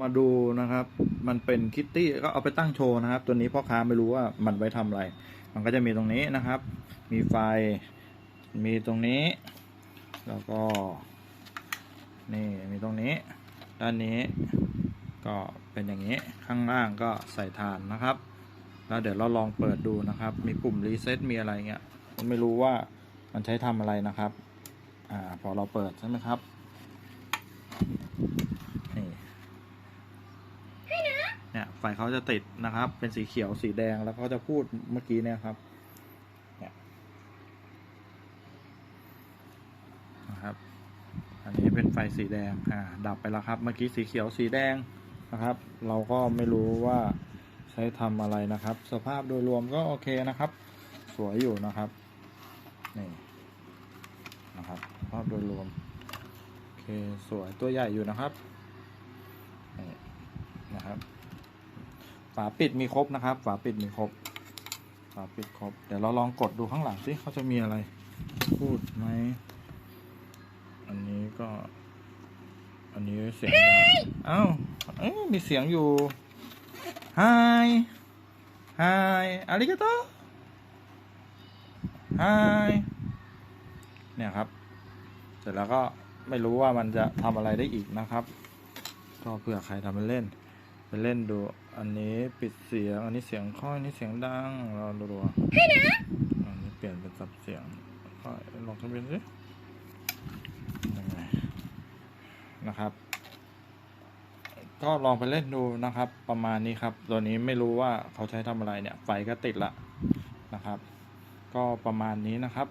มาดูนะครับ มันเป็นคิตตี้ก็เอาไปตั้งโชว์นะครับ ตัวนี้พ่อค้าไม่รู้ว่ามันไว้ทำอะไร มันก็จะมีตรงนี้นะครับ มีไฟ มีตรงนี้ แล้วก็ นี่มีตรงนี้ ด้านนี้ ก็เป็นอย่างนี้ ข้างล่างก็ใส่ฐานนะครับ แล้วเดี๋ยวเราลองเปิดดูนะครับ มีปุ่มรีเซ็ตมีอะไรเงี้ยไม่รู้ว่ามันใช้ทำอะไรนะครับ อ่า พอเราเปิดใช่ไหมครับ นี่ เนี่ย ไฟเขาจะติดนะครับ เป็นสีเขียวสีแดงแล้วเขาจะพูดเมื่อกี้เนี่ยครับเนี่ยนะครับ อันนี้เป็นไฟสีแดงอ่าดับไปแล้วครับ เมื่อกี้สีเขียวสีแดงนะครับ เราก็ไม่รู้ว่าใช้ทำอะไรนะครับ สภาพโดยรวมก็โอเคนะครับ สวยอยู่นะครับนี่นะครับภาพโดยรวมโอเคสวยตัวใหญ่อยู่นะครับนี่นะครับ ฝาปิดมีครบนะครับ ฝาปิดมีครบ ฝาปิดครบ เดี๋ยวเราลองกดดูข้างหลังสิเขาจะมีอะไร พูดไหม อันนี้ก็ อันนี้เสียงดังอ้าวเอ้ยมีเสียงอยู่ Hi Hi อาริกาโต Hi เนี่ยครับ เสร็จแล้วก็ไม่รู้ว่ามันจะทำอะไรได้อีกนะครับ ก็เผื่อใครทำเล่น ไปเล่นดู อันนี้ปิดเสียง อันนี้เสียงค่อยอันนี้เสียงดัง เราดูดูอันนี้เปลี่ยนเป็นสับเสียงค่อยลองทำเป็นสิยังไงนะครับ ก็ลองไปเล่นดูนะครับ ประมาณนี้ครับ ตัวนี้ไม่รู้ว่าเขาใช้ทำอะไรเนี่ย ไฟก็ติดละนะครับ ก็ประมาณนี้นะครับ